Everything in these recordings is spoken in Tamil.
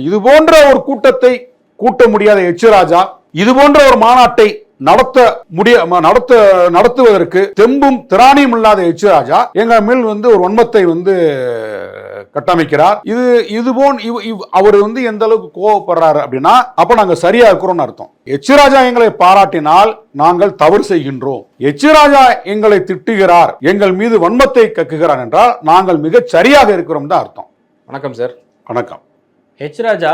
இது போன்ற ஒரு கூட்டத்தை கூட்ட முடியாத எச் ராஜா இது போன்ற ஒரு மாநாட்டை நடத்த முடிய நடத்த நடத்துவதற்கு தெம்பும் திராணியும் இல்லாத எச் ராஜா எங்க மேல் வந்து ஒரு வன்மத்தை வந்து கட்டமைக்கிறார். இது இது போன் இவ்- இவ்- அவர் வந்து எந்த அளவுக்கு கோவப்படுறாரு அப்படின்னா அப்ப நாங்க சரியா இருக்கிறோம்னு அர்த்தம். எச் ராஜா எங்களை பாராட்டினால் நாங்கள் தவறு செய்கின்றோம். எச் ராஜா எங்களை திட்டுகிறார் எங்கள் மீது வன்மத்தை கக்குகிறார் என்றால் நாங்கள் மிகச் சரியாக இருக்கிறோம் தான் அர்த்தம். வணக்கம் சார். வணக்கம். ஹெச் ராஜா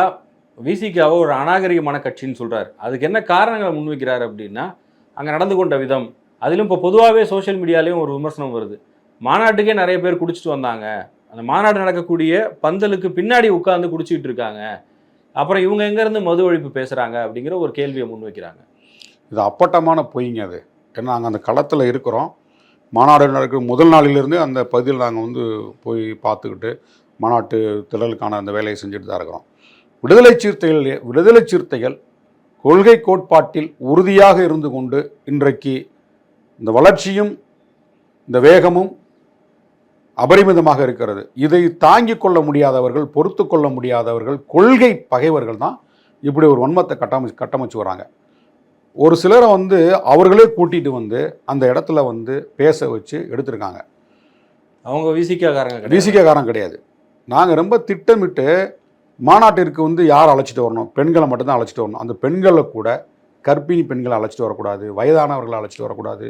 விசிகாவை ஒரு அநாகரிகமான கட்சின்னு சொல்கிறார் அதுக்கு என்ன காரணங்களை முன்வைக்கிறார் அப்படின்னா அங்கே நடந்து கொண்ட விதம். அதிலும் இப்போ பொதுவாகவே சோஷியல் மீடியாலேயும் ஒரு விமர்சனம் வருது. மாநாட்டுக்கே நிறைய பேர் குடிச்சிட்டு வந்தாங்க. அந்த மாநாடு நடக்கக்கூடிய பந்தலுக்கு பின்னாடி உட்காந்து குடிச்சிக்கிட்டு இருக்காங்க. அப்புறம் இவங்க எங்கேருந்து மது ஒழிப்பு பேசுகிறாங்க அப்படிங்கிற ஒரு கேள்வியை முன்வைக்கிறாங்க. இது அப்பட்டமான பொய்ங்க அது. ஏன்னா நாங்கள் அந்த களத்தில் இருக்கிறோம். மாநாடு நடக்கிற முதல் நாளிலிருந்து அந்த பகுதியில் நாங்கள் வந்து போய் பார்த்துக்கிட்டு மாநாட்டு திடலுக்கான அந்த வேலையை செஞ்சுட்டு தான் இருக்கிறோம். விடுதலை சிறுத்தைகள் விடுதலை சிறுத்தைகள் கொள்கை கோட்பாட்டில் உறுதியாக இருந்து கொண்டு இன்றைக்கு இந்த வளர்ச்சியும் இந்த வேகமும் அபரிமிதமாக இருக்கிறது. இதை தாங்கிக் கொள்ள முடியாதவர்கள் பொறுத்து கொள்ள முடியாதவர்கள் கொள்கை பகைவர்கள் தான் இப்படி ஒரு வன்மத்தை கட்டமைச்சு கட்டமைச்சு வராங்க. ஒரு சிலரை வந்து அவர்களே கூட்டிட்டு வந்து அந்த இடத்துல வந்து பேச வச்சு எடுத்திருக்காங்க. அவங்க விசிகா காரங்க கிடையாது. நாங்கள் ரொம்ப திட்டமிட்டு மாநாட்டிற்கு வந்து யார் அழைச்சிட்டு வரணும்? பெண்களை மட்டும்தான் அழைச்சிட்டு வரணும். அந்த பெண்களை கூட கர்ப்பிணி பெண்களை அழைச்சிட்டு வரக்கூடாது வயதானவர்களை அழைச்சிட்டு வரக்கூடாது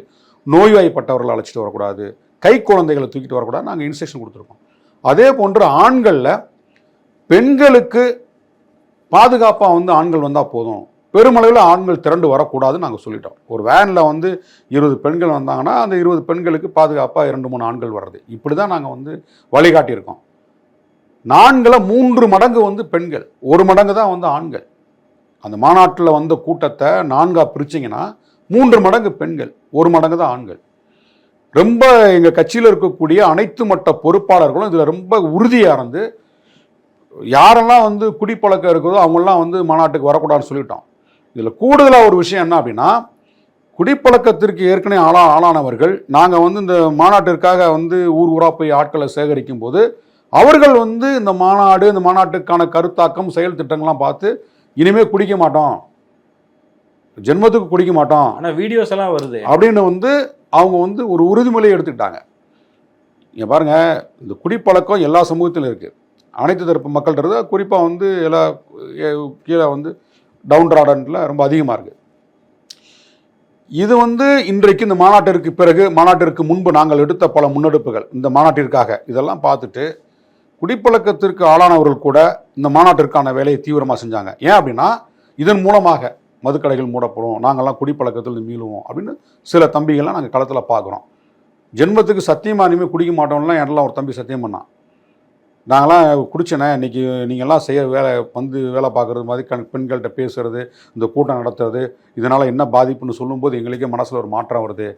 நோய்வாய்ப்பட்டவர்களை அழைச்சிட்டு வரக்கூடாது கை குழந்தைகளை தூக்கிட்டு வரக்கூடாது நாங்கள் இன்ஸ்ட்ரக்ஷன் கொடுத்துருக்கோம். அதே போன்று ஆண்களில் பெண்களுக்கு பாதுகாப்பாக வந்து ஆண்கள் வந்தால் போதும். பெருமளவில் ஆண்கள் திரண்டு வரக்கூடாதுன்னு நாங்கள் சொல்லிட்டோம். ஒரு வேனில் வந்து இருபது பெண்கள் வந்தாங்கன்னா அந்த இருபது பெண்களுக்கு பாதுகாப்பாக இரண்டு மூணு ஆண்கள் வர்றது. இப்படி தான் நாங்கள் வந்து வழிகாட்டியிருக்கோம். நான்கில் மூன்று மடங்கு வந்து பெண்கள். ஒரு மடங்கு தான் வந்து ஆண்கள். அந்த மாநாட்டில் வந்த கூட்டத்தை நான்காக பிரிச்சிங்கன்னா மூன்று மடங்கு பெண்கள் ஒரு மடங்கு தான் ஆண்கள். ரொம்ப எங்கள் கட்சியில் இருக்கக்கூடிய அனைத்து மட்ட பொறுப்பாளர்களும் இதில் ரொம்ப உறுதியாக இருந்து யாரெல்லாம் வந்து குடிப்பழக்கம் இருக்குதோ அவங்கெல்லாம் வந்து மாநாட்டுக்கு வரக்கூடாதுன்னு சொல்லிட்டோம். இதில் கூடுதலாக ஒரு விஷயம் என்ன அப்படின்னா குடிப்பழக்கத்திற்கு ஏற்கனவே ஆளா ஆளானவர்கள் நாங்கள் வந்து இந்த மாநாட்டிற்காக வந்து ஊர் ஊராக போய் ஆட்களை சேகரிக்கும் போது அவர்கள் வந்து இந்த மாநாடு இந்த மாநாட்டுக்கான கருத்தாக்கம் செயல் திட்டங்கள்லாம் பார்த்து இனிமே குடிக்க மாட்டோம். ஜென்மத்துக்கு குடிக்க மாட்டோம். ஆனா வீடியோஸ் எல்லாம் வருது. அப்படின்னு வந்து அவங்க வந்து ஒரு உறுதிமொழியை எடுத்துக்கிட்டாங்க. இங்க பாருங்க இந்த குடிப்பழக்கம் எல்லா சமூகத்திலும் இருக்கு. அனைத்து தரப்பு மக்கள்ன்றது குறிப்பாக வந்து எல்லா கீழே வந்து டவுன் ராடன்ல ரொம்ப அதிகமாக இருக்கு. இது வந்து இன்றைக்கு இந்த மாநாட்டிற்கு பிறகு மாநாட்டிற்கு முன்பு நாங்கள் எடுத்த பல முன்னெடுப்புகள் இந்த மாநாட்டிற்காக இதெல்லாம் பார்த்துட்டு குடிப்பழக்கத்திற்கு ஆளானவர்கள் கூட இந்த மாநாட்டிற்கான வேலையை தீவிரமாக செஞ்சாங்க. ஏன் அப்படின்னா இதன் மூலமாக மதுக்கடைகள் மூடப்படும் நாங்கள்லாம் குடிப்பழக்கத்தில் மீளுவோம் அப்படின்னு சில தம்பிகள்லாம் நாங்கள் களத்தில் பார்க்குறோம் ஜென்மத்துக்கு சத்தியமாக இனிமேல் குடிக்க மாட்டோம்லாம் எல்லாம் ஒரு தம்பி சத்தியம் பண்ணான் நாங்களாம் குடிச்சேனே இன்றைக்கி நீங்கள்லாம் செய்ய வேலை வந்து வேலை பார்க்குறது மாதிரி கண் பெண்கள்கிட்ட பேசுகிறது இந்த கூட்டம் நடத்துறது இதனால் என்ன பாதிப்புன்னு சொல்லும்போது எங்களுக்கே மனசில் ஒரு மாற்றம் வருது.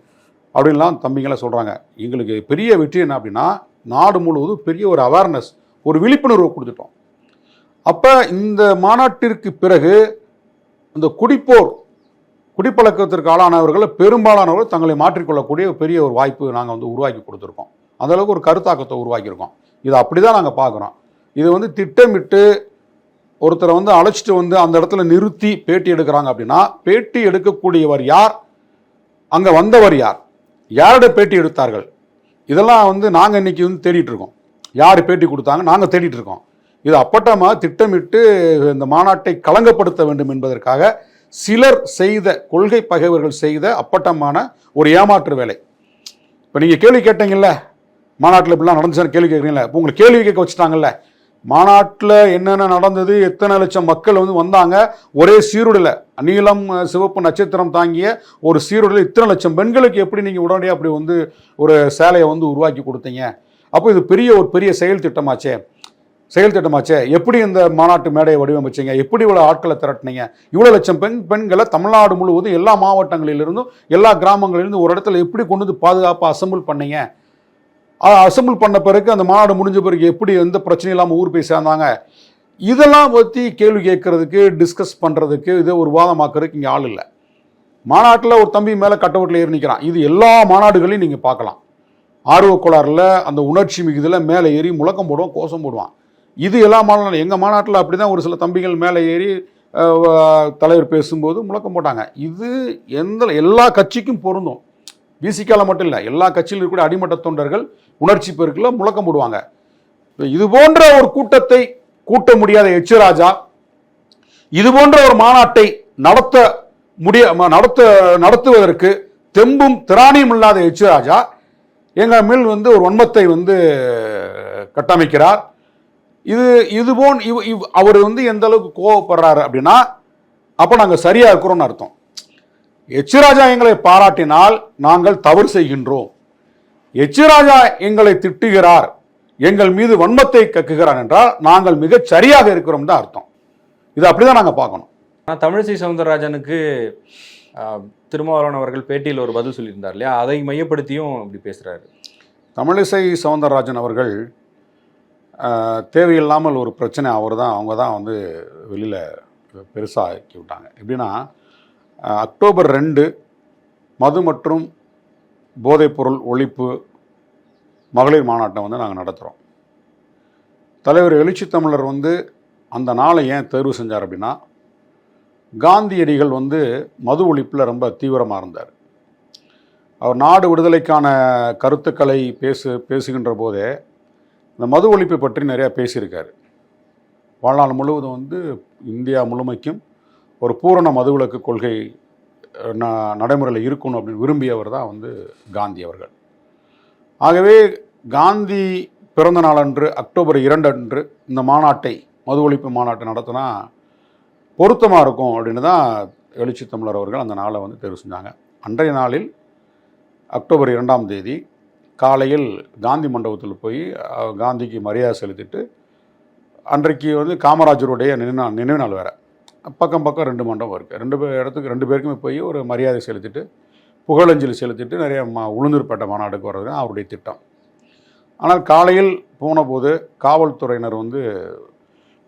அப்படின்லாம் தம்பிங்களாம் சொல்கிறாங்க எங்களுக்கு பெரிய வெற்றி என்ன அப்படின்னா நாடு முழுவதும் பெரிய ஒரு அவேர்னஸ் ஒரு விழிப்புணர்வு கொடுத்துட்டோம். அப்போ இந்த மாநாட்டிற்கு பிறகு இந்த குடிப்போர் குடிப்பழக்கத்திற்கு ஆளானவர்களை பெரும்பாலானவர்கள் தங்களை மாற்றிக்கொள்ளக்கூடிய பெரிய ஒரு வாய்ப்பு நாங்கள் வந்து உருவாக்கி கொடுத்துருக்கோம். அந்தளவுக்கு ஒரு கருத்தாக்கத்தை உருவாக்கியிருக்கோம். இதை அப்படி தான் நாங்கள் பார்க்குறோம். இது வந்து திட்டமிட்டு ஒருத்தரை வந்து அழைச்சிட்டு வந்து அந்த இடத்துல நிறுத்தி பேட்டி எடுக்கிறாங்க அப்படின்னா பேட்டி எடுக்கக்கூடியவர் யார்? அங்கே வந்தவர் யார்? யாரோட பேட்டி எடுத்தார்கள்? இதெல்லாம் வந்து நாங்கள் இன்றைக்கி வந்து தேடிட்டுருக்கோம். யார் பேட்டி கொடுத்தாங்க நாங்கள் தேடிட்டுருக்கோம். இது அப்பட்டமாக திட்டமிட்டு இந்த மாநாட்டை களங்கப்படுத்த வேண்டும் என்பதற்காக சிலர் செய்த கொள்கை பகைவர்கள் செய்த அப்பட்டமான ஒரு ஏமாற்று வேலை. இப்போ நீங்கள் கேள்வி கேட்டீங்கல்ல மாநாட்டில் இப்படிலாம் நடந்துச்சுன்னு கேள்வி கேட்குறீங்களா இப்போ உங்களுக்கு கேள்வி கேட்க வச்சுட்டாங்கல்ல மாநாட்டில் என்னென்ன நடந்தது எத்தனை லட்சம் மக்கள் வந்து வந்தாங்க ஒரே சீருடையில் நீலம் சிவப்பு நட்சத்திரம் தாங்கிய ஒரு சீருடையில் இத்தனை லட்சம் பெண்களுக்கு எப்படி நீங்கள் உடனடியாக அப்படி வந்து ஒரு சேலையை வந்து உருவாக்கி கொடுத்தீங்க? அப்போ இது பெரிய ஒரு பெரிய செயல் திட்டமாச்சே. செயல் திட்டமாச்சே. எப்படி இந்த மாநாட்டு மேடையை வடிவமைச்சீங்க? எப்படி இவ்வளோ ஆட்களை திரட்டினீங்க? இவ்வளோ லட்சம் பெண் பெண்களை தமிழ்நாடு முழுவதும் எல்லா மாவட்டங்களிலிருந்தும் எல்லா கிராமங்களிலிருந்தும் ஒரு இடத்துல எப்படி கொண்டு வந்து பாதுகாப்பாக அசம்பிள் பண்ணீங்க? அசம்பிள் பண்ண பிறகு அந்த மாநாடு முடிஞ்ச பிறகு எப்படி எந்த பிரச்சனையும் இல்லாமல் ஊர் போய் சேர்ந்தாங்க? இதெல்லாம் பற்றி கேள்வி கேட்கறதுக்கு டிஸ்கஸ் பண்ணுறதுக்கு இதை ஒரு வாதமாக்குறதுக்கு இங்கே ஆள் இல்லை. மாநாட்டில் ஒரு தம்பி மேலே கட்டவுட்டில் ஏறி நிற்கிறான் இது எல்லா மாநாடுகளையும் நீங்கள் பார்க்கலாம். ஆர்வக் கோளாறில் அந்த உணர்ச்சி மிகுதியில் மேலே ஏறி முழக்கம் போடுவான் கோஷம் போடுவான். இது எல்லா மாநாட்டிலும் எங்கள் மாநாட்டில் அப்படி தான் ஒரு சில தம்பிகள் மேலே ஏறி தலைவர் பேசும்போது முழக்கம் போட்டாங்க. இது எந்த எல்லா கட்சிக்கும் பொருந்தும். பிசிக்கால மட்டும் இல்லை எல்லா கட்சியிலும் இருக்கக்கூடிய அடிமட்ட தொண்டர்கள் உணர்ச்சி பெருக்கில் முழக்கம் போடுவாங்க. இது போன்ற ஒரு கூட்டத்தை கூட்ட முடியாத எச் ராஜா இது போன்ற ஒரு மாநாட்டை நடத்த முடிய ம- நடத்த நடத்துவதற்கு தெம்பும் திராணியும் இல்லாத எச் ராஜா எங்கள் மேல் வந்து ஒரு வன்மத்தை வந்து கட்டமைக்கிறார். இது இது போன் இவ் இவ் அவர் வந்து எந்த அளவுக்கு கோவப்படுறாரு அப்படின்னா அப்போ நாங்கள் சரியாக இருக்கிறோம்னு அர்த்தம். எச் ராஜா எங்களை பாராட்டினால் நாங்கள் தவறு செய்கின்றோம். எச் ராஜா எங்களை திட்டுகிறார் எங்கள் மீது வன்மத்தை கக்குகிறார் என்றால் நாங்கள் மிகச் சரியாக இருக்கிறோம் தான் அர்த்தம். இது அப்படிதான் நாங்கள் பார்க்கணும். ஆனால் தமிழிசை சவுந்தரராஜனுக்கு திருமாவளவன் அவர்கள் பேட்டியில் ஒரு பதில் சொல்லியிருந்தார் இல்லையா? அதை மையப்படுத்தியும் இப்படி பேசுறாரு. தமிழிசை சவுந்தரராஜன் அவர்கள் தேவையில்லாமல் ஒரு பிரச்சனை அவர் தான் அவங்க தான் வந்து வெளியில் பெருசாக ஆக்கி விட்டாங்க. எப்படின்னா அக்டோபர் ரெண்டு மது மற்றும் போதைப்பொருள் ஒழிப்பு மகளிர் மாநாட்டை வந்து நாங்கள் நடத்துகிறோம் தலைவர் எழுச்சி தமிழர் வந்து அந்த நாளை ஏன் தேர்வு செஞ்சார் அப்படின்னா காந்தியடிகள் வந்து மது ஒழிப்பில் ரொம்ப தீவிரமாக இருந்தார். அவர் நாடு விடுதலைக்கான கருத்துக்களை பேசு பேசுகின்ற போதே இந்த மது ஒழிப்பை பற்றி நிறையா பேசியிருக்கார். வாழ்நாள் முழுவதும் வந்து இந்தியா முழுமைக்கும் ஒரு பூரண மதுவிலக்கு கொள்கை நடைமுறையில் இருக்கணும் அப்படின்னு விரும்பியவர் தான் வந்து காந்தி அவர்கள். ஆகவே காந்தி பிறந்த நாளன்று அக்டோபர் இரண்டு அன்று இந்த மாநாட்டை மது ஒழிப்பு மாநாட்டை நடத்தினா பொருத்தமாக இருக்கும் அப்படின்னு தான் எழுச்சி தமிழர் அவர்கள் அந்த நாளை வந்து தேர்வு செஞ்சாங்க. அன்றைய நாளில் அக்டோபர் இரண்டாம் தேதி காலையில் காந்தி மண்டபத்தில் போய் காந்திக்கு மரியாதை செலுத்திட்டு அன்றைக்கு வந்து காமராஜருடைய நினைவு நாள் நினைவு நாள் வேறு. பக்கம் பக்கம் ரெண்டு மண்டபம் இருக்குது ரெண்டு பேர் இடத்துக்கு ரெண்டு பேருக்குமே போய் ஒரு மரியாதை செலுத்திட்டு புகழஞ்சலி செலுத்திட்டு நிறைய மா உளுந்தூர்பேட்டை மாநாடுக்கு வர்றது அவருடைய திட்டம். ஆனால் காலையில் போனபோது காவல்துறையினர் வந்து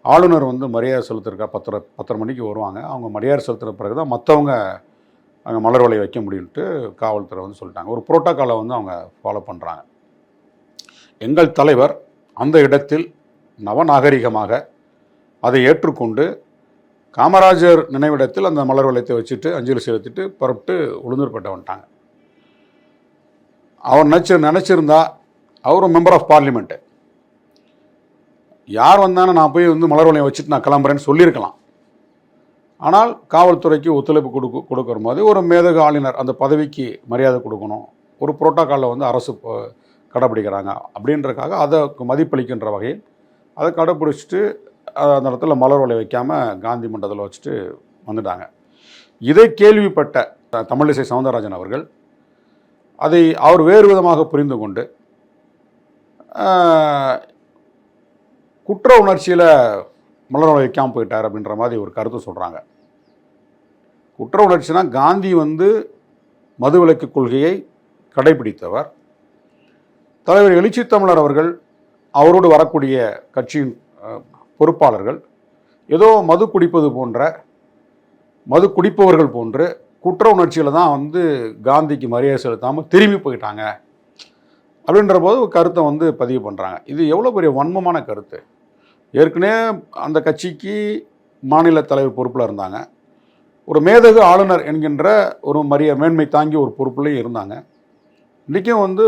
ஆளுநர் வந்து மரியாதை செலுத்திருக்கா பத்தரை பத்தரை மணிக்கு வருவாங்க. அவங்க மரியாதை செலுத்துகிற பிறகு தான் மற்றவங்க அங்கே மலர் வலை வைக்க முடியும்ட்டு காவல்துறை வந்து சொல்லிட்டாங்க. ஒரு புரோட்டோக்காலை வந்து அவங்க ஃபாலோ பண்ணுறாங்க எங்கள் தலைவர் அந்த இடத்தில் நவநாகரிகமாக அதை ஏற்றுக்கொண்டு காமராஜர் நினைவிடத்தில் அந்த மலர் வளையத்தை வச்சுட்டு அஞ்சலி செலுத்திட்டு புறப்பட்டு உளுந்தூர்பேட்டை வந்துட்டாங்க. அவர் நினச்சி நினச்சிருந்தா அவரும் மெம்பர் ஆஃப் பார்லிமெண்ட்டு யார் வந்தாலும் நான் போய் வந்து மலர் வளையம் வச்சுட்டு நான் கிளம்புறேன்னு சொல்லியிருக்கலாம். ஆனால் காவல்துறைக்கு ஒத்துழைப்பு கொடுக்க கொடுக்குற மாதிரி ஒரு மேதக ஆளுநர் அந்த பதவிக்கு மரியாதை கொடுக்கணும். ஒரு புரோட்டோக்காலில் வந்து அரசு கடைப்பிடிக்கிறாங்க அப்படின்றக்காக அதை மதிப்பளிக்கின்ற வகையில் அதை கடைப்பிடிச்சிட்டு அந்த இடத்துல மலர் ஒலை வைக்காமல் காந்தி மண்டபத்தில் வச்சுட்டு வந்துட்டாங்க. இதை கேள்விப்பட்ட த- தமிழிசை சவுந்தரராஜன் அவர்கள் அதை அவர் வேறு விதமாக புரிந்து கொண்டு குற்ற உணர்ச்சியில் மலர் ஒலை வைக்காமல் போயிட்டார் அப்படின்ற மாதிரி ஒரு கருத்து சொல்கிறாங்க குற்ற உணர்ச்சினா காந்தி வந்து மதுவிலக்கு கொள்கையை கடைபிடித்தவர். தலைவர் எழுச்சி தமிழர் அவர்கள் அவரோடு வரக்கூடிய கட்சியின் பொறுப்பாளர்கள் ஏதோ மது குடிப்பது போன்ற மது குடிப்பவர்கள் போன்று குற்ற உணர்ச்சியில் தான் வந்து காந்திக்கு மரியாதை செலுத்தாமல் திரும்பி போயிட்டாங்க. அப்படின்ற போது கருத்தை வந்து பதிவு பண்ணுறாங்க இது எவ்வளோ பெரிய வன்மமான கருத்து. ஏற்கனவே அந்த கட்சிக்கு மாநில தலைவர் பொறுப்பில் இருந்தாங்க. ஒரு மேதகு ஆளுநர் என்கின்ற ஒரு மரிய மேன்மை தாங்கி ஒரு பொறுப்புலையும் இருந்தாங்க. இன்றைக்கும் வந்து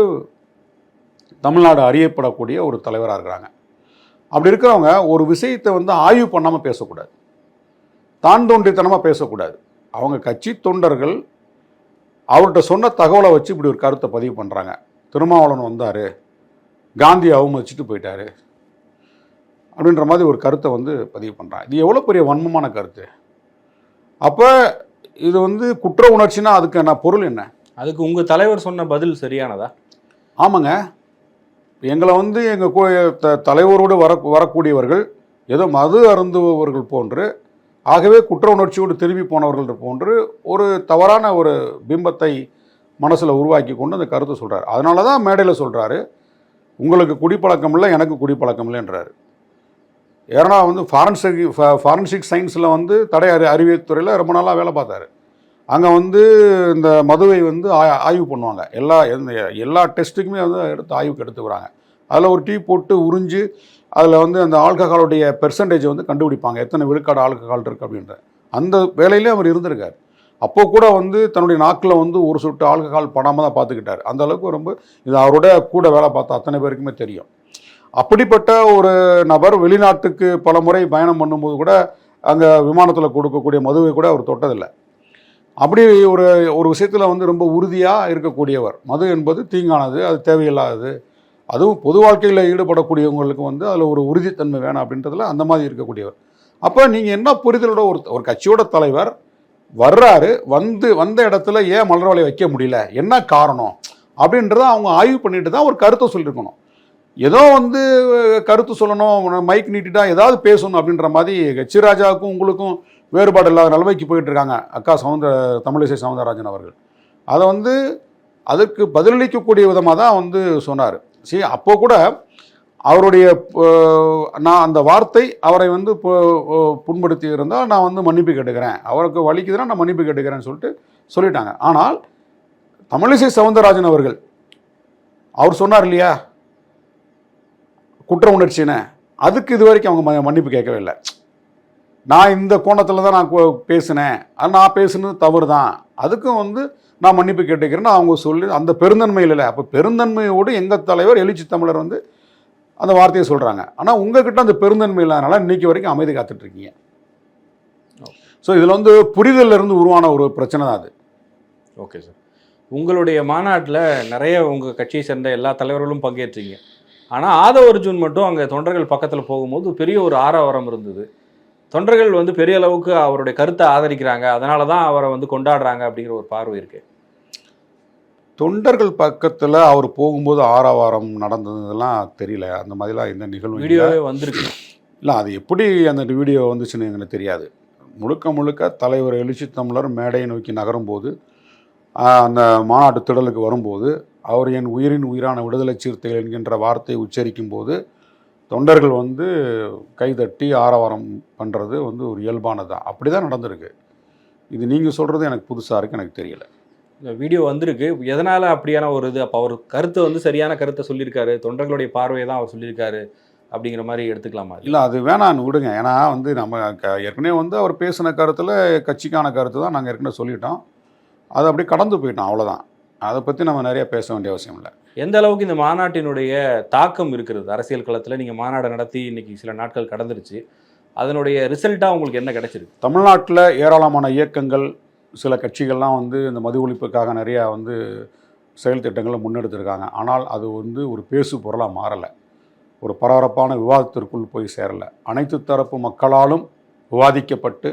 தமிழ்நாடு அறியப்படக்கூடிய ஒரு தலைவராக இருக்கிறாங்க. அப்படி இருக்கிறவங்க ஒரு விஷயத்தை வந்து ஆய்வு பண்ணாமல் பேசக்கூடாது. தான் தோன்றித்தனமாக பேசக்கூடாது. அவங்க கட்சி தொண்டர்கள் அவர்கிட்ட சொன்ன தகவலை வச்சு இப்படி ஒரு கருத்தை பதிவு பண்ணுறாங்க திருமாவளவன் வந்தார். காந்தி அவமதிச்சுட்டு போயிட்டாரு. அப்படின்ற மாதிரி ஒரு கருத்தை வந்து பதிவு பண்ணுறாங்க இது எவ்வளோ பெரிய வன்மமான கருத்து. அப்போ இது வந்து குற்ற உணர்ச்சினா அதுக்கான பொருள் என்ன? அதுக்கு உங்க தலைவர் சொன்ன பதில் சரியானதா? ஆமாங்க. எங்களை வந்து எங்கள் த தலைவரோடு வர வரக்கூடியவர்கள் ஏதோ மது அருந்துபவர்கள் போன்று ஆகவே குற்ற உணர்ச்சியோடு திரும்பி போனவர்கள் போன்று ஒரு தவறான ஒரு பிம்பத்தை மனசில் உருவாக்கி கொண்டு அந்த கருத்தை சொல்கிறார் அதனால தான் மேடையில் சொல்கிறாரு உங்களுக்கு குடிப்பழக்கம் இல்லை எனக்கு குடிப்பழக்கம் இல்லைன்றாரு. ஏன்னா வந்து ஃபாரன்சிக் ஃபாரன்சிக் சயின்ஸில் வந்து தடை அறி அறிவியல் துறையில் ரொம்ப நாளாக வேலை பார்த்தாரு. அங்கே வந்து இந்த மதுவை வந்து ஆய்வு பண்ணுவாங்க. எல்லா எல்லா டெஸ்ட்டுக்குமே வந்து எடுத்து ஆய்வுக்கு எடுத்துக்கிறாங்க. அதில் ஒரு டீ போட்டு உறிஞ்சு அதில் வந்து அந்த ஆல்கஹாலுடைய பெர்சன்டேஜை வந்து கண்டுபிடிப்பாங்க. எத்தனை விழுக்காடு ஆல்கஹால் இருக்குது அப்படின்ற அந்த வேலையிலே அவர் இருந்திருக்கார். அப்போ கூட வந்து தன்னுடைய நாக்கில் வந்து ஒரு சொட்டு ஆல்கஹால் படாமல் தான் பார்த்துக்கிட்டார். அந்த அளவுக்கு ரொம்ப இது அவரோட கூட வேலை பார்த்தா அத்தனை பேருக்குமே தெரியும். அப்படிப்பட்ட ஒரு நபர் வெளிநாட்டுக்கு பல முறை பயணம் பண்ணும்போது கூட அங்கே விமானத்தில் கொடுக்கக்கூடிய மதுவை கூட அவர் தொட்டதில்லை. அப்படி ஒரு ஒரு விஷயத்தில் வந்து ரொம்ப உறுதியாக இருக்கக்கூடியவர். மது என்பது தீங்கானது அது தேவையில்லாதது. அதுவும் பொது வாழ்க்கையில் ஈடுபடக்கூடியவங்களுக்கு வந்து அதில் ஒரு உறுதித்தன்மை வேணும் அப்படின்றதுல அந்த மாதிரி இருக்கக்கூடியவர். அப்போ நீங்கள் என்ன புரிதலோட ஒரு ஒரு கட்சியோட தலைவர் வர்றாரு வந்து வந்த இடத்துல ஏன் மலர்வலை வைக்க முடியல? என்ன காரணம்? அப்படின்றத அவங்க ஆய்வு பண்ணிட்டு தான் ஒரு கருத்தை சொல்லியிருக்கணும் ஏதோ வந்து கருத்து சொல்லணும் மைக் நீட்டிட்டா ஏதாவது பேசணும் அப்படின்ற மாதிரி கச்சிராஜாவுக்கும் உங்களுக்கும் வேறுபாடு இல்லாத நிலைமைக்கு போயிட்டு இருக்காங்க அக்கா சவுந்தர தமிழிசை சவுந்தரராஜன் அவர்கள். அதை வந்து அதற்கு பதிலளிக்கக்கூடிய விதமாக தான் வந்து சொன்னார். சரி அப்போ கூட அவருடைய நான் அந்த வார்த்தை அவரை வந்து பு- புண்படுத்தி இருந்தால் நான் வந்து மன்னிப்பு கேட்டுக்கிறேன். அவருக்கு வலிக்குதுன்னா நான் மன்னிப்பு கேட்டுக்கிறேன்னு சொல்லிட்டு சொல்லிட்டாங்க. ஆனால் தமிழிசை சவுந்தரராஜன் அவர்கள் அவர் சொன்னார் இல்லையா? குற்ற உணர்ச்சின்னு. அதுக்கு இது வரைக்கும் அவங்க மன்னிப்பு கேட்கவே இல்லை. நான் இந்த கோணத்தில் தான் நான் பேசினேன். அது நான் பேசுனது தவறு தான் அதுக்கும் வந்து நான் மன்னிப்பு கேட்டுக்கிறேன்னு அவங்க சொல்லி அந்த பெருந்தன்மையில் இல்லை. அப்போ பெருந்தன்மையோடு எங்கள் தலைவர் எழுச்சி தமிழர் வந்து அந்த வார்த்தையை சொல்கிறாங்க ஆனால் உங்ககிட்ட அந்த பெருந்தன்மை இல்லாதனால இன்னைக்கு வரைக்கும் அமைதி காத்துட்ருக்கீங்க. ஸோ இதில் வந்து புரிதல்ல இருந்து உருவான ஒரு பிரச்சனை தான் அது. Okay sir. உங்களுடைய மாநாட்டில் நிறைய உங்கள் கட்சியை சேர்ந்த எல்லா தலைவர்களும் பங்கேற்றீங்க. ஆனால் ஆதவ அர்ஜுன் மட்டும் அங்கே தொண்டர்கள் பக்கத்தில் போகும்போது பெரிய ஒரு ஆரவாரம் இருந்தது. தொண்டர்கள் வந்து பெரிய அளவுக்கு அவருடைய கருத்தை ஆதரிக்கிறாங்க. அதனால தான் அவரை வந்து கொண்டாடுறாங்க அப்படிங்கிற ஒரு பார்வை இருக்கு. தொண்டர்கள் பக்கத்தில் அவர் போகும்போது ஆரவாரம் நடந்ததெல்லாம் தெரியல. அந்த மாதிரிலாம் எந்த நிகழ்வும் இல்லை. வீடியோவே வந்திருக்கு. இல்லை அது எப்படி அந்த வீடியோ வந்துச்சுன்னு எனக்கு தெரியாது. முழுக்க முழுக்க தலைவர் எழுச்சி தமிழர் மேடையை நோக்கி நகரும்போது அந்த மாநாட்டு திடலுக்கு வரும்போது அவர் என் உயிரின் உயிரான விடுதலை சிறுத்தைகள் என்கின்ற வார்த்தையை உச்சரிக்கும் போது தொண்டர்கள் வந்து கைதட்டி ஆரவாரம் பண்ணுறது வந்து ஒரு இயல்பானது? தான் அப்படி தான் நடந்திருக்கு. இது நீங்கள் சொல்கிறது எனக்கு புதுசாக இருக்குது எனக்கு தெரியல. இந்த வீடியோ வந்திருக்கு. எதனால அப்படியான ஒரு இது? அப்போ அவர் கருத்து வந்து சரியான கருத்தை சொல்லியிருக்காரு. தொண்டர்களுடைய பார்வையை தான் அவர் சொல்லியிருக்காரு அப்படிங்கிற மாதிரி எடுத்துக்கலாமா? இல்லை அது வேணான்னு விடுங்க. ஏன்னா வந்து நம்ம க- ஏற்கனவே வந்து அவர் பேசின கருத்தில் கட்சிக்கான கருத்து தான் நாங்கள் ஏற்கனவே சொல்லிட்டோம். அது அப்படியே கடந்து போயிட்டோம் அவ்வளோதான் அதை பற்றி நம்ம நிறைய பேச வேண்டிய அவசியம் இல்லை. எந்த அளவுக்கு இந்த மாநாட்டினுடைய தாக்கம் இருக்கிறது? அரசியல் களத்தில் நீங்கள் மாநாடு நடத்தி இன்னைக்கு சில நாட்கள் கடந்துருச்சு. அதனுடைய ரிசல்ட்டாக உங்களுக்கு என்ன கிடைச்சிருக்கு? தமிழ்நாட்டில் ஏராளமான இயக்கங்கள் சில கட்சிகள்லாம் வந்து இந்த மது ஒழிப்புக்காக நிறையா வந்து செயல் திட்டங்களை முன்னெடுத்திருக்காங்க. ஆனால் அது வந்து ஒரு பேசு பொருளாக மாறலை. ஒரு பரபரப்பான விவாதத்திற்குள் போய் சேரலை. அனைத்து தரப்பு மக்களாலும் விவாதிக்கப்பட்டு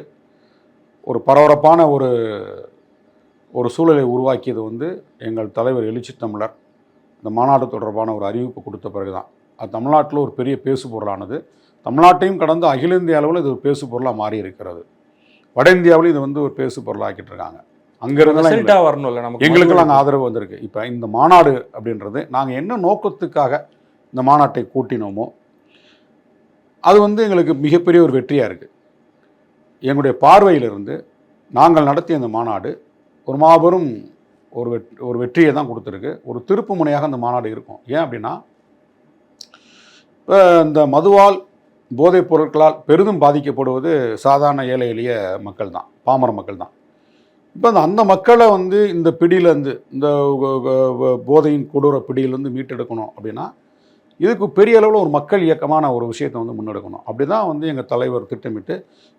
ஒரு பரபரப்பான ஒரு ஒரு சூழலை உருவாக்கியது வந்து எங்கள் தலைவர் எழுச்சி தமிழர். இந்த மாநாடு தொடர்பான ஒரு அறிவிப்பு கொடுத்த பிறகு தான் அது தமிழ்நாட்டில் ஒரு பெரிய பேசு பொருளானது. தமிழ்நாட்டையும் கடந்து அகில இந்திய அளவில் இது ஒரு பேசு பொருளாக மாறி இருக்கிறது வட இந்தியாவிலும் இது வந்து ஒரு பேசு பொருளாக ஆக்கிட்டு இருக்காங்க. அங்கிருந்தெல்லாம் வரணும்ல நமக்கு எங்களுக்கு நாங்கள் ஆதரவு வந்திருக்கு. இப்போ இந்த மாநாடு அப்படின்றது நாங்கள் என்ன நோக்கத்துக்காக இந்த மாநாட்டை கூட்டினோமோ அது வந்து எங்களுக்கு மிகப்பெரிய ஒரு வெற்றியாக இருக்குது எங்களுடைய பார்வையிலிருந்து நாங்கள் நடத்திய இந்த மாநாடு ஒரு மாபெரும் ஒரு வெட் ஒரு வெற்றியை தான் கொடுத்துருக்கு. ஒரு திருப்பு முனையாக அந்த மாநாடு இருக்கும். ஏன் அப்படின்னா இப்போ இந்த மதுவால் போதைப் பொருட்களால் பெரிதும் பாதிக்கப்படுவது சாதாரண ஏழை எளிய மக்கள் தான் பாமர மக்கள் தான். இப்போ அந்த அந்த மக்களை வந்து இந்த பிடியிலேருந்து இந்த போதையின் கொடூர பிடியிலேருந்து மீட்டெடுக்கணும் அப்படின்னா இதுக்கு பெரிய அளவில் ஒரு மக்கள் இயக்கமான ஒரு விஷயத்தை வந்து முன்னெடுக்கணும். அப்படி தான் வந்து எங்கள் தலைவர் திட்டமிட்டு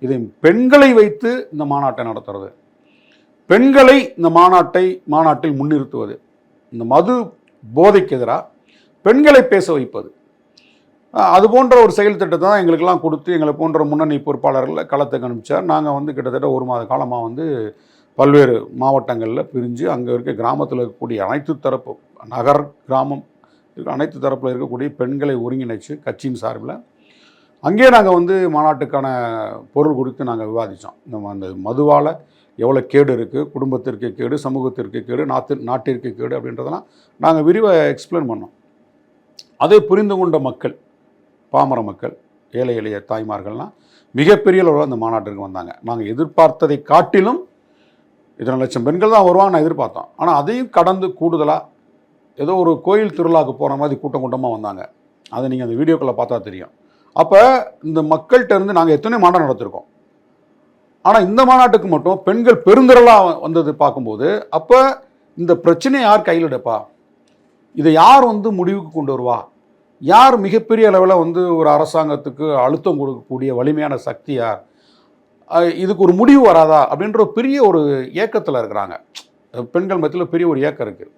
இதை பெண்களை வைத்து இந்த மாநாட்டை நடத்துறது. பெண்களை இந்த மாநாட்டை மாநாட்டில் முன்னிறுத்துவது. இந்த மது போதைக்கு எதிராக பெண்களை பேச வைப்பது. அது போன்ற ஒரு செயல் திட்டத்தை தான் எங்களுக்கெல்லாம் கொடுத்து எங்களை போன்ற முன்னணி பொறுப்பாளர்களை களத்துக்கு அனுப்பிச்சார். நாங்கள் வந்து கிட்டத்தட்ட ஒரு மாத காலமாக வந்து பல்வேறு மாவட்டங்களில் பிரிஞ்சு அங்கே இருக்க கிராமத்தில் இருக்கக்கூடிய அனைத்து தரப்பு நகர் கிராமம் இருக்க அனைத்து தரப்பில் இருக்கக்கூடிய பெண்களை ஒருங்கிணைச்சு கட்சியின் சார்பில் அங்கேயே நாங்கள் வந்து மாநாட்டுக்கான பொருள் குறித்து நாங்கள் விவாதித்தோம் நம்ம அந்த மதுவால் எவ்வளோ கேடு இருக்குது குடும்பத்திற்கு கேடு சமூகத்திற்கு கேடு நாட்டு நாட்டிற்கு கேடு அப்படின்றதெல்லாம் நாங்கள் விரிவாக எக்ஸ்பிளைன் பண்ணோம். அதை புரிந்து கொண்ட மக்கள் பாமர மக்கள் ஏழை எளிய தாய்மார்கள்லாம் மிகப்பெரிய அளவில் அந்த மாநாட்டிற்கு வந்தாங்க. நாங்கள் எதிர்பார்த்ததை காட்டிலும் இத்தனை லட்சம் பெண்கள் தான் வருவாங்க நான் எதிர்பார்த்தோம். ஆனால் அதையும் கடந்து கூடுதலாக ஏதோ ஒரு கோயில் திருவிழாவுக்கு போகிற மாதிரி கூட்டம் கூட்டமாக வந்தாங்க. அதை நீங்கள் அந்த வீடியோக்களை பார்த்தா தெரியும். அப்போ இந்த மக்கள்கிட்ட இருந்து நாங்கள் எத்தனை மாநாடு நடத்திருக்கோம். ஆனால் இந்த மாநாட்டுக்கு மட்டும் பெண்கள் பெருந்திரளாக வந்தது பார்க்கும்போது அப்போ இந்த பிரச்சனையை யார் கையில் எடுப்பா இதை யார் வந்து முடிவுக்கு கொண்டு வருவா? யார் மிகப்பெரிய அளவில் வந்து ஒரு அரசாங்கத்துக்கு அழுத்தம் கொடுக்கக்கூடிய வலிமையான சக்தி யார்? இதுக்கு ஒரு முடிவு வராதா? அப்படின்ற ஒரு பெரிய ஒரு ஏக்கத்தில் இருக்கிறாங்க. பெண்கள் மத்தியில் பெரிய ஒரு ஏக்கம் இருக்குது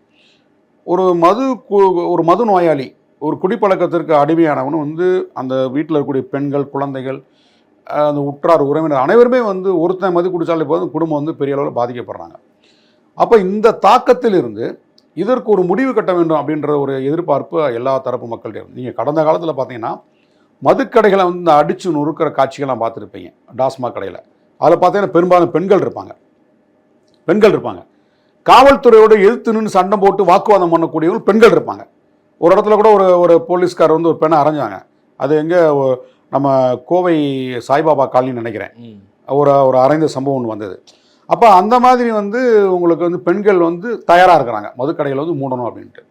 ஒரு மது கு- ஒரு மது நோயாளி ஒரு குடிப்பழக்கத்திற்கு அடிமையானவன் வந்து அந்த வீட்டில் இருக்கக்கூடிய பெண்கள் குழந்தைகள் அந்த உற்றார் உறவினர் அனைவருமே வந்து ஒருத்தன் மதி குடித்தாலே போதும் குடும்பம் வந்து பெரிய அளவில் பாதிக்கப்படுறாங்க. அப்போ இந்த தாக்கத்திலிருந்து இதற்கு ஒரு முடிவு கட்ட வேண்டும் அப்படின்ற ஒரு எதிர்பார்ப்பு எல்லா தரப்பு மக்கள்கிட்ட நீங்கள் கடந்த காலத்தில் பார்த்தீங்கன்னா மதுக்கடைகளை வந்து அடித்து நொறுக்கிற காட்சிகள்லாம் பார்த்துருப்பீங்க. டாஸ்மாக் கடையில். அதில் பார்த்தீங்கன்னா பெரும்பாலும் பெண்கள் இருப்பாங்க. பெண்கள் இருப்பாங்க. காவல்துறையோட எதிர்த்து நின்று சண்டை போட்டு வாக்குவாதம் பண்ணக்கூடியவர்கள் பெண்கள் இருப்பாங்க. ஒரு இடத்துல கூட ஒரு ஒரு போலீஸ்கார் வந்து ஒரு பெண்ணை அரைஞ்சாங்க. அது எங்கே நம்ம கோவை சாய்பாபா காலனின்னு நினைக்கிறேன். ஒரு ஒரு அரைந்த சம்பவம் ஒன்று வந்தது அப்போ அந்த மாதிரி வந்து உங்களுக்கு வந்து பெண்கள் வந்து தயாராக இருக்கிறாங்க மதுக்கடையில் வந்து மூடணும் அப்படின்ட்டு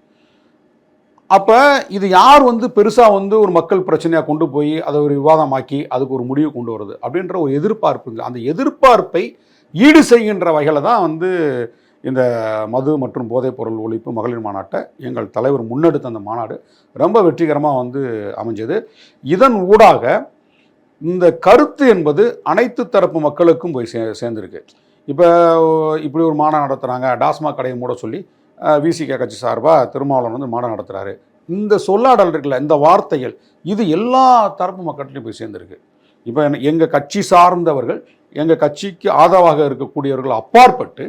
அப்போ இது யார் வந்து பெருசாக வந்து ஒரு மக்கள் பிரச்சனையாக கொண்டு போய் அதை ஒரு விவாதமாக்கி அதுக்கு ஒரு முடிவு கொண்டு வருது அப்படின்ற ஒரு எதிர்பார்ப்பு இருக்கு. அந்த எதிர்பார்ப்பை ஈடு செய்கின்ற வகையில் தான் வந்து இந்த மது மற்றும் போதைப்பொருள் ஒழிப்பு மகளிர் மாநாட்டை எங்கள் தலைவர் முன்னெடுத்த அந்த மாநாடு ரொம்ப வெற்றிகரமாக வந்து அமைஞ்சது. இதன் ஊடாக இந்த கருத்து என்பது அனைத்து தரப்பு மக்களுக்கும் போய் சே சேர்ந்துருக்கு. இப்போ இப்படி ஒரு மாநாடு நடத்துகிறாங்க டாஸ்மாக் கடையை மூட சொல்லி விசிகே கட்சி சார்பாக திருமாவளவன் வந்து மாநாடு நடத்துகிறாரு இந்த சொல்லாடல் இருக்குல்ல இந்த வார்த்தைகள் இது எல்லா தரப்பு மக்கள்கிட்டையும் போய் சேர்ந்துருக்கு. இப்போ எங்கள் கட்சி சார்ந்தவர்கள் எங்கள் கட்சிக்கு ஆதரவாக இருக்கக்கூடியவர்கள் அப்பாற்பட்டு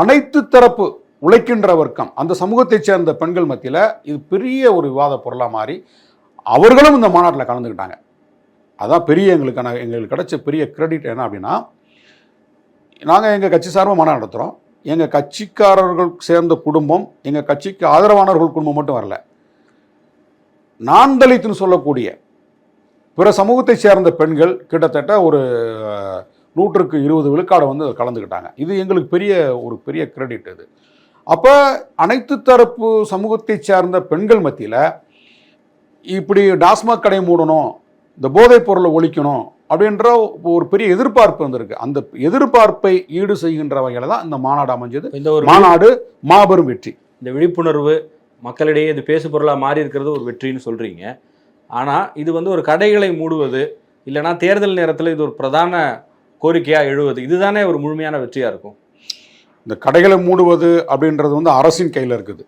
அனைத்து தரப்பு உழைக்கின்ற வர்க்கம். அந்த சமூகத்தைச் சேர்ந்த பெண்கள் மத்தியில் இது பெரிய ஒரு விவாத பொருளாக மாறி அவர்களும் இந்த மாநாட்டில் கலந்துக்கிட்டாங்க. அதான் பெரிய எங்களுக்கான எங்களுக்கு கிடைச்ச பெரிய கிரெடிட் என்ன அப்படின்னா நாங்கள் எங்கள் கட்சி சார்பாக மாநாடு நடத்துகிறோம் எங்கள் கட்சிக்காரர்கள் சேர்ந்த குடும்பம் எங்கள் கட்சிக்கு ஆதரவானவர்கள் குடும்பம் மட்டும் வரல. நான் தலித்துன்னு சொல்லக்கூடிய பிற சமூகத்தைச் சேர்ந்த பெண்கள் கிட்டத்தட்ட ஒரு நூற்றுக்கு இருபது விழுக்காடு வந்து கலந்துக்கிட்டாங்க. இது எங்களுக்கு பெரிய ஒரு பெரிய கிரெடிட் இது. அப்போ அனைத்து தரப்பு சமூகத்தைச் சேர்ந்த பெண்கள் மத்தியில் இப்படி டாஸ்மாக் கடை மூடணும் இந்த போதைப் பொருளை ஒழிக்கணும் அப்படின்ற ஒரு பெரிய எதிர்பார்ப்பு வந்திருக்கு. அந்த எதிர்பார்ப்பை ஈடு செய்கின்ற வகையில் தான் இந்த மாநாடு அமைஞ்சது. இந்த ஒரு மாநாடு மாபெரும் வெற்றி. இந்த விழிப்புணர்வு மக்களிடையே இது பேசு பொருளாக மாறி இருக்கிறது ஒரு வெற்றின்னு சொல்கிறீங்க ஆனால் இது வந்து ஒரு கடைகளை மூடுவது இல்லைனா தேர்தல் நேரத்தில் இது ஒரு பிரதான கோரிக்கையாக எழுவது. இதுதானே ஒரு முழுமையான வெற்றியாக இருக்கும். இந்த கடைகளை மூடுவது அப்படின்றது வந்து அரசின் கையில் இருக்குது.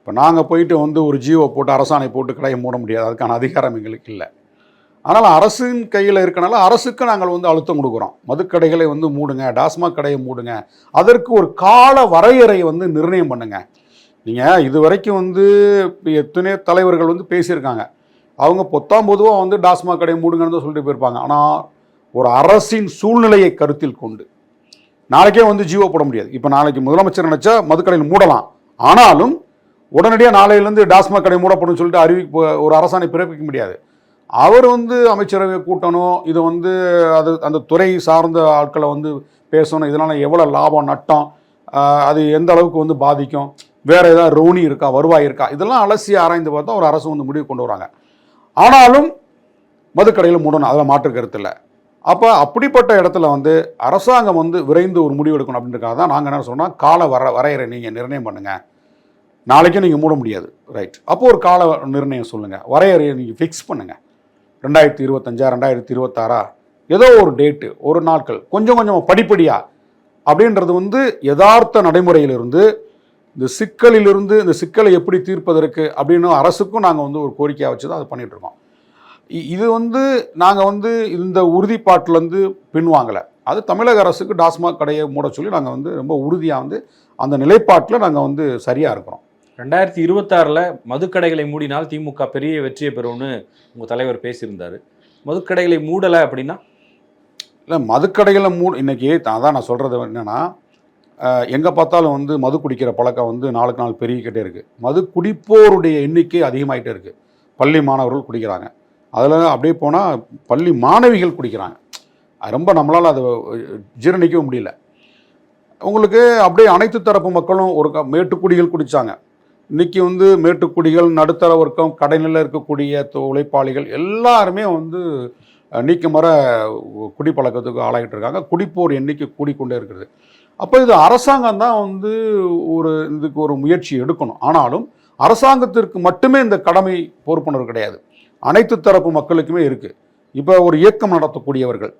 இப்போ நாங்கள் போயிட்டு வந்து ஒரு ஜியோ போட்டு அரசாணை போட்டு கடையை மூட முடியாது. அதுக்கான அதிகாரம் எங்களுக்கு இல்லை. ஆனால் அரசின் கையில் இருக்கனால அரசுக்கு நாங்கள் வந்து அழுத்தம் கொடுக்குறோம். மதுக்கடைகளை வந்து மூடுங்க டாஸ்மாக் கடையை மூடுங்க. அதற்கு ஒரு கால வரையறை வந்து நிர்ணயம் பண்ணுங்க. நீங்கள் இது வரைக்கும் வந்து எத்தனையோ தலைவர்கள் வந்து பேசியிருக்காங்க. அவங்க பொத்தாம் பொதுவாக வந்து டாஸ்மாக் கடையை மூடுங்கன்னு தான் சொல்லிட்டு போயிருப்பாங்க. ஆனால் ஒரு அரசின் சூழ்நிலையை கருத்தில் கொண்டு. நாளைக்கே வந்து ஜீவோ போட முடியாது. இப்போ நாளைக்கு முதலமைச்சர் நினச்சா மதுக்கடையில் மூடலாம். ஆனாலும் உடனடியாக நாளையிலேருந்து டாஸ்மாக் கடை மூடப்படும் சொல்லிட்டு அறிவிப்பு ஒரு அரசாணை பிறப்பிக்க முடியாது. அவர் வந்து அமைச்சரவை கூட்டணும் இது வந்து அது அந்த துறை சார்ந்த ஆட்களை வந்து பேசணும் இதனால் எவ்வளோ லாபம் நட்டம் அது எந்த அளவுக்கு வந்து பாதிக்கும் வேறு ஏதாவது ரோனி இருக்கா வருவாய் இருக்கா இதெல்லாம் அலசி ஆராய்ந்து பார்த்தா ஒரு அரசு வந்து முடிவு கொண்டு வராங்க. ஆனாலும் மதுக்கடையில் மூடணும் அதில் மாற்று கருத்து இல்லை. அப்போ அப்படிப்பட்ட இடத்துல வந்து அரசாங்கம் வந்து விரைந்து ஒரு முடிவு எடுக்கணும் அப்படின்றதுக்காக தான் நாங்கள் என்ன சொன்னால் கால வர வரையறை நீங்கள் நிர்ணயம் பண்ணுங்கள் நாளைக்கும் நீங்கள் மூட முடியாது. ரைட் அப்போது ஒரு கால நிர்ணயம் சொல்லுங்கள் வரையறையை நீங்கள் ஃபிக்ஸ் பண்ணுங்கள் ரெண்டாயிரத்தி இருபத்தஞ்சா ரெண்டாயிரத்தி இருபத்தாறா? ஏதோ ஒரு டேட்டு ஒரு நாட்கள் கொஞ்சம் கொஞ்சம் படிப்படியாக அப்படின்றது வந்து யதார்த்த நடைமுறையிலிருந்து இந்த சிக்கலிலிருந்து இந்த சிக்கலை எப்படி தீர்ப்பதற்கு அப்படின்னு அரசுக்கும் நாங்கள் வந்து ஒரு கோரிக்கையாக வச்சு தான் அதை பண்ணிகிட்ருக்கோம் இருக்கோம். இது வந்து நாங்கள் வந்து இந்த உறுதிப்பாட்டிலேருந்து பின்வாங்கலை. அது தமிழக அரசுக்கு டாஸ்மாக் கடையை மூட சொல்லி நாங்கள் வந்து ரொம்ப உறுதியாக வந்து அந்த நிலைப்பாட்டில் நாங்கள் வந்து சரியாக இருக்கிறோம். ரெண்டாயிரத்தி இருபத்தாறில் மதுக்கடைகளை மூடினால் திமுக பெரிய வெற்றியை பெறும்னு உங்கள் தலைவர் பேசியிருந்தார். மதுக்கடைகளை மூடலை அப்படின்னா? இல்லை மதுக்கடைகளை மூ இன்னைக்கு அதான் நான் சொல்கிறது என்னென்னா எங்கே பார்த்தாலும் வந்து மது குடிக்கிற பழக்கம் வந்து நாளுக்கு நாள் பெருகிக்கிட்டே இருக்குது மது குடிப்போருடைய எண்ணிக்கை அதிகமாயிட்டே இருக்குது பள்ளி மாணவர்கள் குடிக்கிறாங்க. அதில் அப்படியே போனால் பள்ளி மாணவிகள் குடிக்கிறாங்க. அது ரொம்ப நம்மளால் அதை ஜீரணிக்கவும் முடியல. உங்களுக்கு அப்படியே அனைத்து தரப்பு மக்களும் ஒரு க- மேட்டுக்குடிகள் குடித்தாங்க இன்றைக்கி வந்து மேட்டுக்குடிகள் நடுத்தர வர்க்கம் கடைநிலை இருக்கக்கூடிய உழைப்பாளிகள் எல்லாருமே வந்து நீக்க மர குடிப்பழக்கத்துக்கு ஆளாகிட்டு இருக்காங்க. குடிப்போர் எண்ணிக்கை கூடிக்கொண்டே இருக்கிறது அப்போ இது அரசாங்கம் தான் வந்து ஒரு இதுக்கு ஒரு முயற்சி எடுக்கணும். ஆனாலும் அரசாங்கத்திற்கு மட்டுமே இந்த கடமை பொறுப்புணர்வு கிடையாது. அனைத்து தரப்பு மக்களுக்குமே இருக்குது இப்போ ஒரு இயக்கம் நடத்தக்கூடியவர்கள்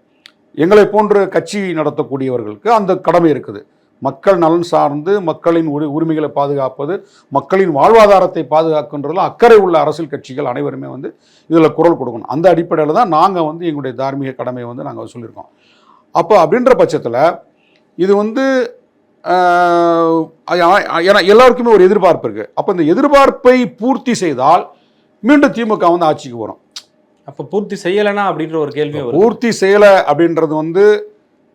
எங்களை போன்ற கட்சி நடத்தக்கூடியவர்களுக்கு அந்த கடமை இருக்குது. மக்கள் நலன் சார்ந்து மக்களின் உரி உரிமைகளை பாதுகாப்பது மக்களின் வாழ்வாதாரத்தை பாதுகாக்கின்றதில் அக்கறை உள்ள அரசியல் கட்சிகள் அனைவருமே வந்து இதில் குரல் கொடுக்கணும். அந்த அடிப்படையில் தான் நாங்கள் வந்து எங்களுடைய தார்மீக கடமையை வந்து நாங்கள் சொல்லியிருக்கோம். அப்போ அப்படின்ற பட்சத்தில் இது வந்து ஏன்னா எல்லாருக்குமே ஒரு எதிர்பார்ப்பு இருக்குது அப்போ இந்த எதிர்பார்ப்பை பூர்த்தி செய்தால் மீண்டும் திமுக வந்து ஆட்சிக்கு வரும் அப்ப பூர்த்தி செய்யலைனா அப்படின்ற ஒரு வருது. பூர்த்தி செய்யலை அப்படின்றது வந்து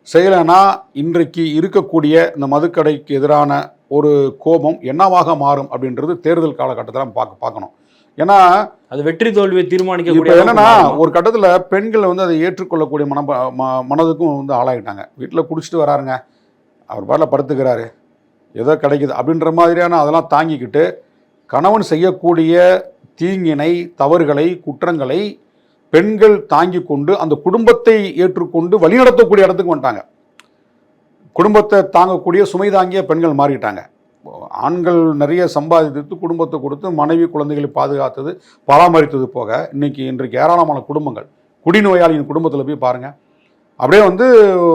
செய்யலைன்னா இன்றைக்கு இருக்கக்கூடிய இந்த மதுக்கடைக்கு எதிரான ஒரு கோபம் என்னவாக மாறும் அப்படின்றது தேர்தல் காலகட்டத்தில் பார்க்க பார்க்கணும். ஏன்னா அது வெற்றி தோல்வியை இப்போ தீர்மானிக்கக்கூடிய என்னன்னா? ஒரு கட்டத்தில் பெண்கள் வந்து அதை ஏற்றுக்கொள்ளக்கூடிய மன மனதுக்கும் வந்து ஆளாகிட்டாங்க வீட்டில் குடிச்சிட்டு வராருங்க. அவர் பாட்டில் படுத்துக்கிறாரு. ஏதோ கிடைக்குது அப்படின்ற மாதிரியான அதெல்லாம் தாங்கிக்கிட்டு கணவன் செய்யக்கூடிய தீங்கினை தவறுகளை குற்றங்களை பெண்கள் தாங்கி கொண்டு அந்த குடும்பத்தை ஏற்றுக்கொண்டு வழிநடத்தக்கூடிய இடத்துக்கு வந்துட்டாங்க. குடும்பத்தை தாங்கக்கூடிய சுமை தாங்கிய பெண்கள் மாறிட்டாங்க. ஆண்கள் நிறைய சம்பாதித்து குடும்பத்தை கொடுத்து மனைவி குழந்தைகளை பாதுகாத்தது பராமரித்தது போக இன்றைக்கி இன்றைக்கு ஏராளமான குடும்பங்கள் குடிநோயாளியின் குடும்பத்தில் போய் பாருங்கள் அப்படியே வந்து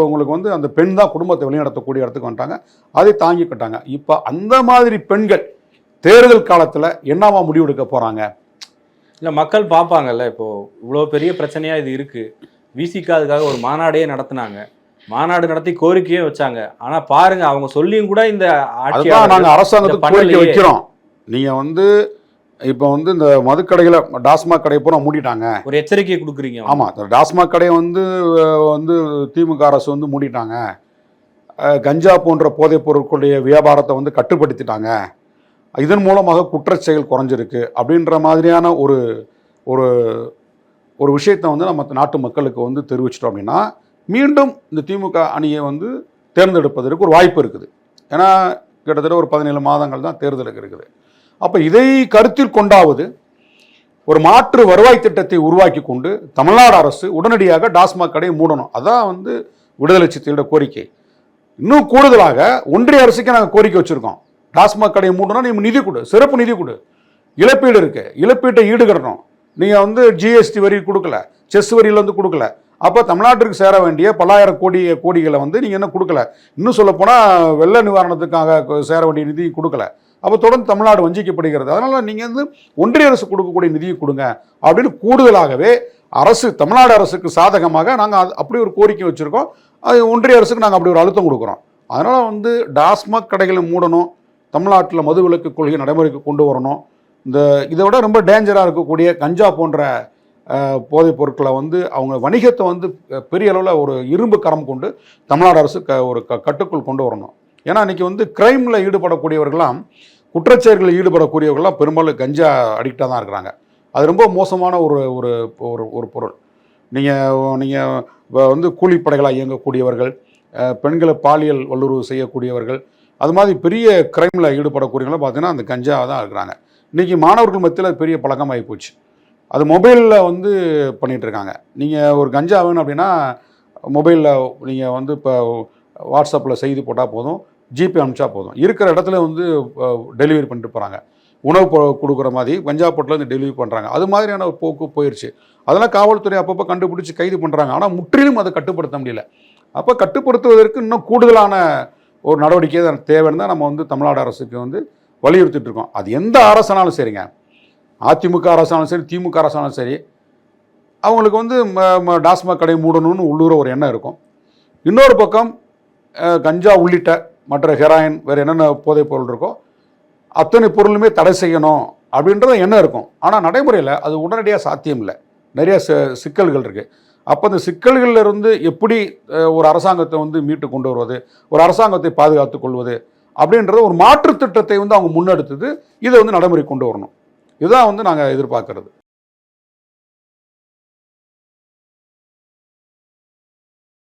உங்களுக்கு வந்து அந்த பெண் தான் குடும்பத்தை வழிநடத்தக்கூடிய இடத்துக்கு வந்துட்டாங்க. அதை தாங்கிக்கிட்டாங்க. இப்போ அந்த மாதிரி பெண்கள் தேர்தல் காலத்தில் என்னவா முடிவெடுக்க போகிறாங்க இல்ல மக்கள் பார்ப்பாங்கல்ல இப்போ இவ்வளவு பெரிய பிரச்சனையா இது இருக்கு. விசிக்கு அதுக்காக ஒரு மாநாடே நடத்துனாங்க. மாநாடு நடத்தி கோரிக்கையும் வச்சாங்க. ஆனா பாருங்க அவங்க சொல்லியும் கூட இந்த நாங்கள் அரசாங்கத்துக்கு கோரிக்கை. வைக்கிறோம். நீங்கள் வந்து இப்போ வந்து இந்த மதுக்கடைகளை டாஸ்மாக் கடையை பூரா மூடிட்டாங்க. ஒரு எச்சரிக்கை கொடுக்குறீங்க இந்த டாஸ்மாக் கடையை வந்து வந்து திமுக அரசு வந்து மூடிட்டாங்க. கஞ்சா போன்ற போதைப் பொருட்களுடைய வியாபாரத்தை வந்து கட்டுப்படுத்திட்டாங்க. இதன் மூலமாக குற்றச்செயல் குறைஞ்சிருக்கு அப்படின்ற மாதிரியான ஒரு ஒரு ஒரு விஷயத்தை வந்து நம்ம நாட்டு மக்களுக்கு வந்து தெரிவிச்சிட்டோம் அப்படின்னா மீண்டும் இந்த திமுக அணியை வந்து தேர்ந்தெடுப்பதற்கு ஒரு வாய்ப்பு இருக்குது. ஏன்னா கிட்டத்தட்ட ஒரு பதினேழு மாதங்கள் தான் தேர்தலுக்கு இருக்குது. அப்போ இதை கருத்தில் கொண்டாவது ஒரு மாற்று வருவாய் திட்டத்தை உருவாக்கி கொண்டு தமிழ்நாடு அரசு உடனடியாக டாஸ்மாக் கடையை மூடணும். அதான் வந்து விடுதலை சித்தியோட கோரிக்கை. இன்னும் கூடுதலாக ஒன்றிய அரசுக்கு நாங்கள் கோரிக்கை வச்சுருக்கோம். டாஸ்மாக் கடையை மூடணும் நீ நிதி கொடு சிறப்பு நிதி கொடு. இழப்பீடு இருக்கு. இழப்பீட்டை ஈடுகட்டணும். நீங்கள் வந்து ஜிஎஸ்டி வரி கொடுக்கல செஸ் வரியிலேருந்து கொடுக்கல. அப்போ தமிழ்நாட்டிற்கு சேர வேண்டிய பல்லாயிரம் கோடி கோடிகளை வந்து நீங்கள் என்ன கொடுக்கல. இன்னும் சொல்லப்போனால் வெள்ள நிவாரணத்துக்காக சேர வேண்டிய நிதி கொடுக்கல. அப்போ தொடர்ந்து தமிழ்நாடு வஞ்சிக்கப்படுகிறது. அதனால் நீங்கள் வந்து ஒன்றிய அரசு கொடுக்கக்கூடிய நிதியை கொடுங்க. அப்படின்னு கூடுதலாகவே அரசு தமிழ்நாடு அரசுக்கு சாதகமாக நாங்கள் அப்படி ஒரு கோரிக்கை வச்சுருக்கோம். அது ஒன்றிய அரசுக்கு நாங்கள் அப்படி ஒரு அழுத்தம் கொடுக்குறோம். அதனால் வந்து டாஸ்மாக் கடைகளை மூடணும். தமிழ்நாட்டில் மதுவிலக்கு கொள்கை நடைமுறைக்கு கொண்டு வரணும். இந்த இதை விட ரொம்ப டேஞ்சராக இருக்கக்கூடிய கஞ்சா போன்ற போதைப் பொருட்களை வந்து அவங்க வணிகத்தை வந்து பெரிய அளவில் ஒரு இரும்பு கரம் கொண்டு தமிழ்நாடு அரசு க ஒரு க கட்டுக்குள் கொண்டு வரணும். ஏன்னா இன்றைக்கி வந்து கிரைமில் ஈடுபடக்கூடியவர்களாம் குற்றச்செயல்களில் ஈடுபடக்கூடியவர்கள்லாம் பெரும்பாலும் கஞ்சா அடிக்டாக தான் இருக்கிறாங்க. அது ரொம்ப மோசமான ஒரு ஒரு ஒரு ஒரு பொருள். நீங்கள் நீங்கள் வந்து கூலிப்படைகளாக இயங்கக்கூடியவர்கள் பெண்களை பாலியல் வல்லுறவு செய்யக்கூடியவர்கள் அது மாதிரி பெரிய கிரைமில் ஈடுபடக்கூடியவங்களாம் பார்த்தீங்கன்னா அந்த கஞ்சாவாக தான் இருக்கிறாங்க. இன்றைக்கி மாணவர்கள் மத்தியில் அது பெரிய பழக்கமாகி போச்சு. அது மொபைலில் வந்து பண்ணிகிட்டு இருக்காங்க. நீங்கள் ஒரு கஞ்சா வேணும் அப்படின்னா மொபைலில் நீங்கள் வந்து இப்போ வாட்ஸ்அப்பில் செய்தி போட்டால் போதும் ஜிபே அனுப்பிச்சா போதும். இருக்கிற இடத்துல வந்து டெலிவரி பண்ணிட்டு போகிறாங்க உணவு கொடுக்குற மாதிரி கஞ்சா போட்டிலேருந்து டெலிவரி பண்ணுறாங்க அது மாதிரியான ஒரு போக்கு போயிடுச்சு அதெல்லாம் காவல்துறை அப்பப்போ கண்டுபிடிச்சி கைது பண்ணுறாங்க ஆனால் முற்றிலும் அதை கட்டுப்படுத்த முடியல. அப்போ கட்டுப்படுத்துவதற்கு இன்னும் கூடுதலான ஒரு நடவடிக்கை தான் தேவைன்னு தான் நம்ம வந்து தமிழ்நாடு அரசுக்கு வந்து வலியுறுத்திட்டு இருக்கோம். அது எந்த அரசானாலும் சரிங்க. அதிமுக அரசானாலும் சரி திமுக அரசானாலும் சரி அவங்களுக்கு வந்து ம- ம- டாஸ்மாக் கடை மூடணும்னு உள்ளூர ஒரு எண்ணம் இருக்கும். இன்னொரு பக்கம் கஞ்சா உள்ளிட்ட மற்ற ஹெராயின் வேறு என்னென்ன போதைப் பொருள் இருக்கோ அத்தனை பொருளுமே தடை செய்யணும் அப்படின்றது எண்ணம் இருக்கும். ஆனால் நடைமுறையில் அது உடனடியாக சாத்தியம் இல்லை. நிறைய ச சிக்கல்கள் இருக்குது அப்போ அந்த சிக்கல்களில் இருந்து எப்படி ஒரு அரசாங்கத்தை வந்து மீட்டு கொண்டு வருவது ஒரு அரசாங்கத்தை பாதுகாத்து கொள்வது அப்படின்றது ஒரு மாற்றுத் திட்டத்தை வந்து அவங்க முன்னெடுத்தது இதை வந்து நடைமுறை கொண்டு வரணும். இதுதான் வந்து நாங்கள் எதிர்பார்க்கறது.